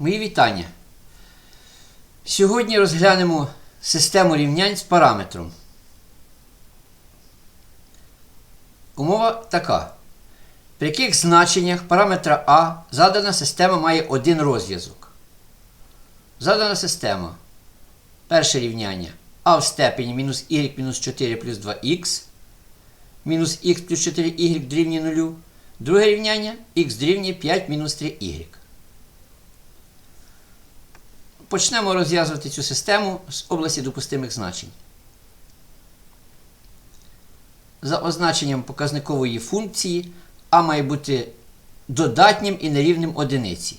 Мої вітання. Сьогодні розглянемо систему рівнянь з параметром. Умова така. При яких значеннях параметра А задана система має один розв'язок. Задана система. Перше рівняння а в степені мінус y мінус 4 плюс 2х, мінус х плюс 4y дорівнює 0. Друге рівняння х дорівнює 5 мінус 3y. Почнемо розв'язувати цю систему з області допустимих значень. За означенням показникової функції а має бути додатнім і нерівним одиниці.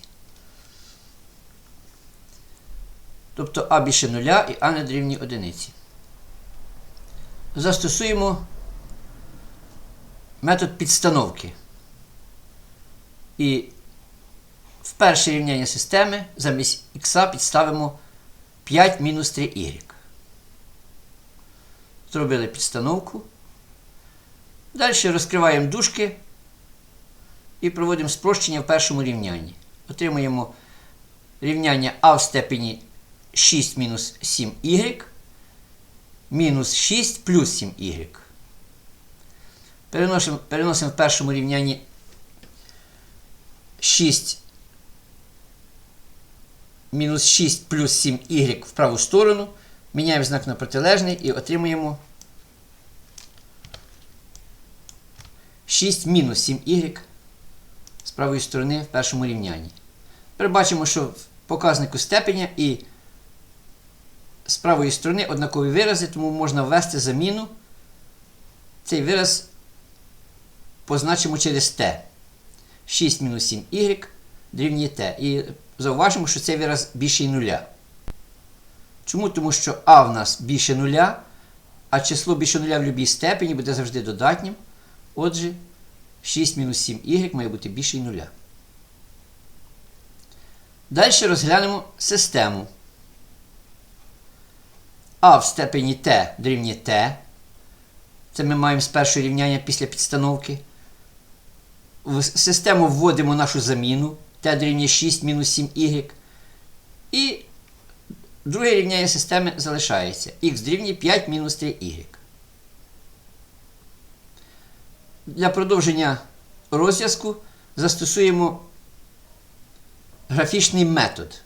Тобто а більше нуля і а не дорівнює одиниці. Застосуємо метод підстановки. І в перше рівняння системи замість х підставимо 5 мінус 3y. Зробили підстановку. Далі розкриваємо дужки і проводимо спрощення в першому рівнянні. Отримуємо рівняння а в степені 6 мінус 7y мінус 6 плюс 7y. Переносимо, переносимо в першому рівнянні 6 мінус 6 плюс 7y в праву сторону. Міняємо знак на протилежний і отримуємо 6 мінус 7y з правої сторони в першому рівнянні. Тепер бачимо, що в показнику степеня і з правої сторони однакові вирази, тому можна ввести заміну. Цей вираз позначимо через t. 6 мінус 7y дорівнює t. І зауважимо, що цей вираз більший нуля. Чому? Тому що а в нас більше нуля, а число більше нуля в будь-якій степені буде завжди додатнім. Отже, 6 мінус 7y має бути більший нуля. Далі розглянемо систему. А в степені t дорівнює t. Це ми маємо з першого рівняння після підстановки. В систему вводимо нашу заміну t дорівнює 6 мінус 7y. І друге рівняння системи залишається. х дорівнює 5 мінус 3y. Для продовження розв'язку застосуємо графічний метод.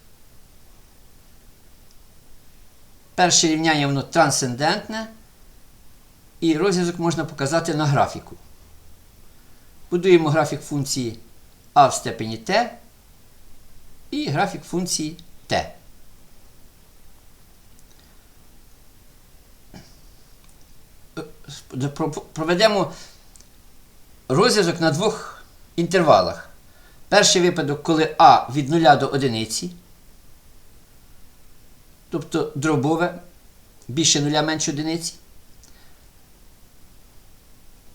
Перше рівняння воно трансцендентне, і розв'язок можна показати на графіку. Будуємо графік функції а в степені t і графік функції t. Проведемо розв'язок на двох інтервалах. Перший випадок, коли а від 0 до 1, тобто дробове, більше 0 менше 1.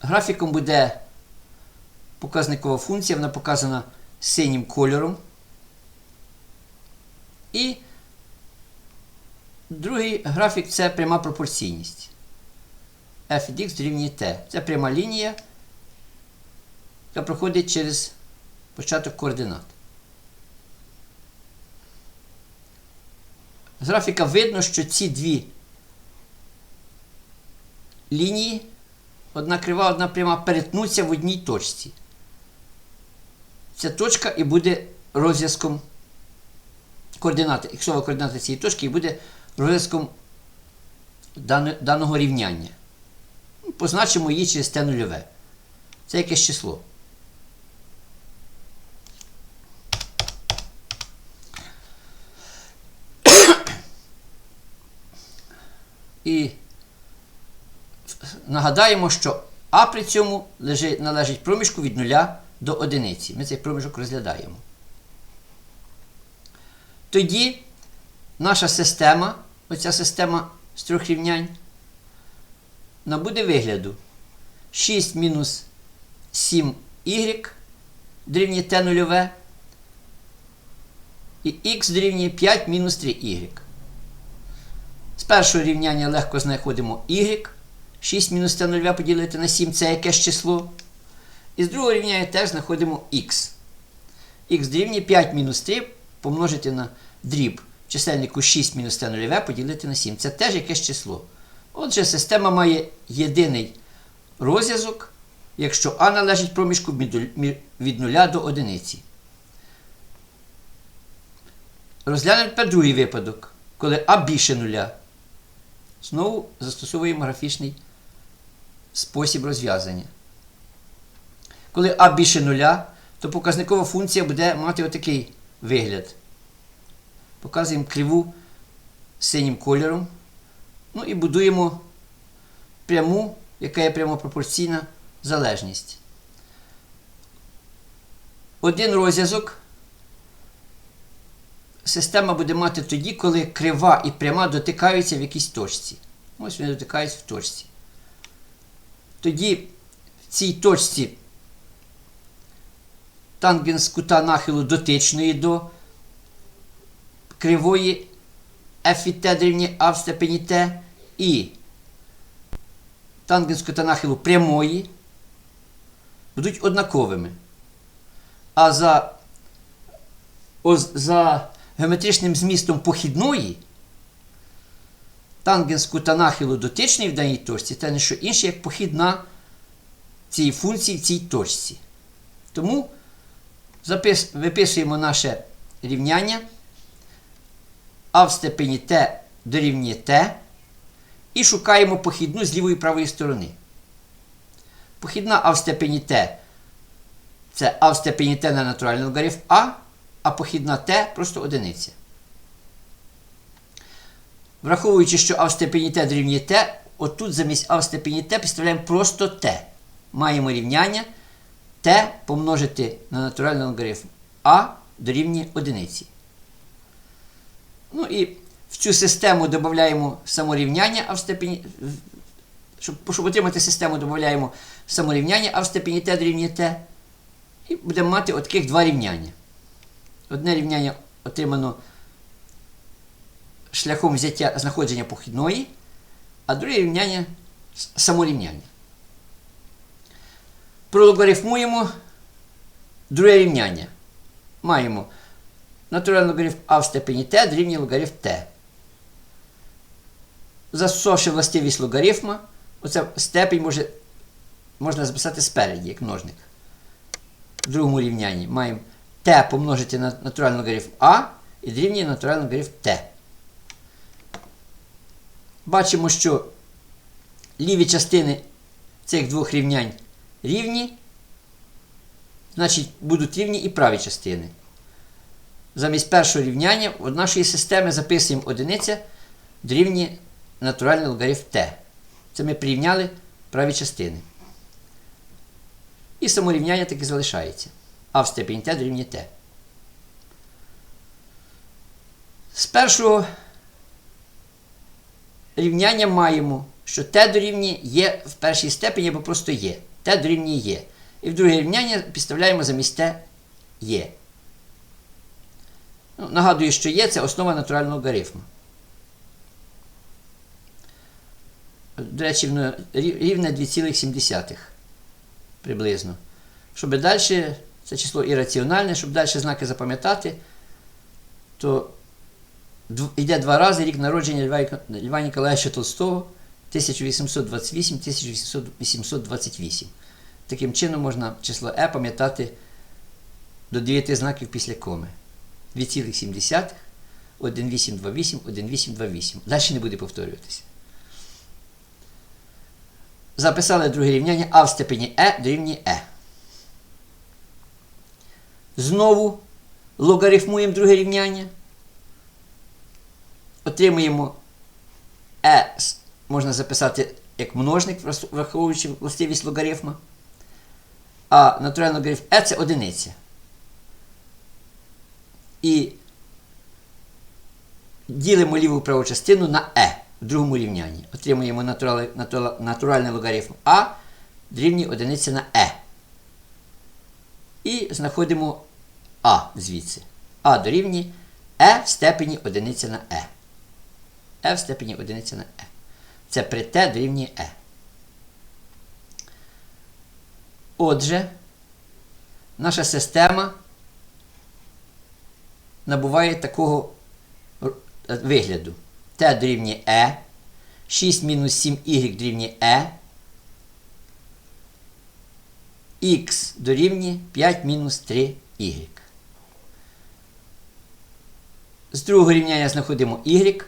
Графіком буде показникова функція, вона показана синім кольором. І другий графік це пряма пропорційність. f від x дорівнює t. Це пряма лінія, яка проходить через початок координат. З графіка видно, що ці дві лінії, одна крива, одна пряма, перетнуться в одній точці. Ця точка і буде розв'язком координати. Іксова координата цієї точки буде розв'язком даного рівняння. Позначимо її через t нульове. Це якесь число. І нагадаємо, що А при цьому лежить, належить проміжку від 0 до 1. Ми цей проміжок розглядаємо. Тоді наша система, оця система з трьох рівнянь, набуде вигляду 6 мінус 7y дорівнює t нульове і х дорівнює 5 мінус 3y. З першого рівняння легко знаходимо y. 6 мінус t 0 поділити на 7 це якесь число. І з другого рівняння теж знаходимо х. х дорівнює 5 мінус 3 помножити на дріб чисельнику 6 мінус t нульове поділити на 7. Це теж якесь число. Отже, система має єдиний розв'язок, якщо А належить проміжку від 0 до 1. Розглянемо тепер другий випадок, коли А більше нуля. Знову застосовуємо графічний спосіб розв'язання. Коли А більше нуля, то показникова функція буде мати отакий вигляд. Показуємо криву синім кольором. Ну і будуємо пряму, яка є прямопропорційна залежність. Один розв'язок система буде мати тоді, коли крива і пряма дотикаються в якійсь точці. Ось вони дотикаються в точці. Тоді в цій точці тангенс кута нахилу дотичної до кривої t дорівнює а в степені t і тангенс кута нахилу прямої будуть однаковими. А за, о, за геометричним змістом похідної тангенс кута нахилу дотичної в даній точці це не що інше, як похідна цієї функції в цій точці. Тому запис, виписуємо наше рівняння а в степені t дорівнює t і шукаємо похідну з лівої і правої сторони. Похідна а в степені t це а в степені t на натуральний логарифм А, а похідна t просто одиниця. Враховуючи, що а в степені t дорівнює t, отут замість а в степені t підставляємо просто t. Маємо рівняння t помножити на натуральний логарифм а дорівнює одиниці. Ну і в цю систему додаємо саморівняння а в степені. Щоб щоб отримати систему, додаємо саморівняння а в степені t дорівнює t. І будемо мати таких два рівняння. Одне рівняння отримано шляхом взяття знаходження похідної, а друге рівняння саморівняння. Прологарифмуємо друге рівняння. Маємо натуральний логарифм а в степені t дорівнює логарифм t. Застосовувавши властивість логарифма, оця степень може, можна записати спереді, як множник. В другому рівнянні маємо t помножити на натуральний логарифм а і дорівнює натуральний логарифм t. Бачимо, що ліві частини цих двох рівнянь рівні, значить, будуть рівні і праві частини. Замість першого рівняння в нашої системи записуємо одиниця дорівнює натуральний логарифм t. Це ми порівняли праві частини. І саморівняння таки залишається. А в степені t дорівнює t. З першого рівняння маємо, що t дорівнює є в першій степені або просто є. T дорівнює є. І в друге рівняння підставляємо замість t є. Ну, Нагадую, що є це основа натурального логарифму. До речі, рівне 2,7 приблизно. Щоб далі, це число ірраціональне, щоб далі знаки запам'ятати, то йде два рази рік народження Льва Ніколаєвича Толстого 1828-1828. Таким чином можна число Е пам'ятати до 9 знаків після коми. 2,7, 1828, 1828. Далі не буде повторюватися. Записали друге рівняння А в степені Е дорівнює Е. Знову логарифмуємо друге рівняння. Отримуємо Е, можна записати як множник, враховуючи властивість логарифма. А натуральний логарифм Е це одиниця. І ділимо ліву праву частину на Е в другому рівнянні. Отримуємо натуральний логарифм А дорівнює одиниця на Е. І знаходимо А звідси. А дорівнює Е в степені одиниця на Е. Е в степені одиниця на Е. Це при Т дорівнює Е. Отже, наша система набуває такого е, вигляду. Т дорівнює Е, 6 мінус 7y дорівнює Е, х дорівнює 5 мінус 3y. З другого рівняння знаходимо y.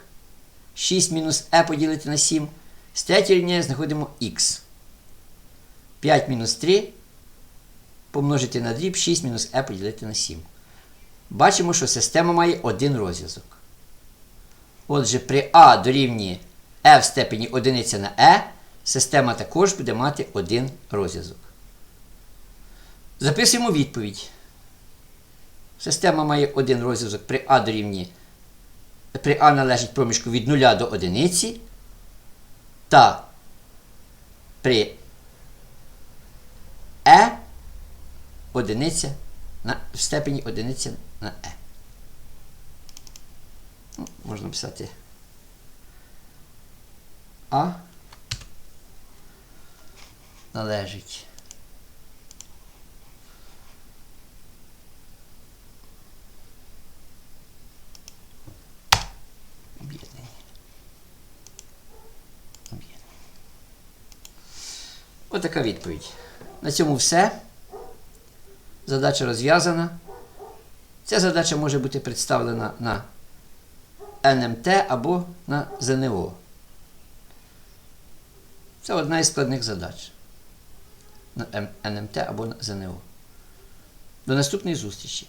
6 мінус e поділити на 7. З третього рівняння знаходимо x. 5 мінус 3 помножити на дріб 6 мінус e поділити на 7. Бачимо, що система має один розв'язок. Отже, при а дорівнює e в степені 1 на e, система також буде мати один розв'язок. Записуємо відповідь. Система має один розв'язок при а дорівнює при А належить проміжку від 0 до 1 та при Е одиниця на, в степені одиниця на Е. Ну, можна писати А належить. Отака відповідь. На цьому все. Задача розв'язана. Ця задача може бути представлена на НМТ або на ЗНО. Це одна із складних задач. На НМТ або на ЗНО. До наступної зустрічі!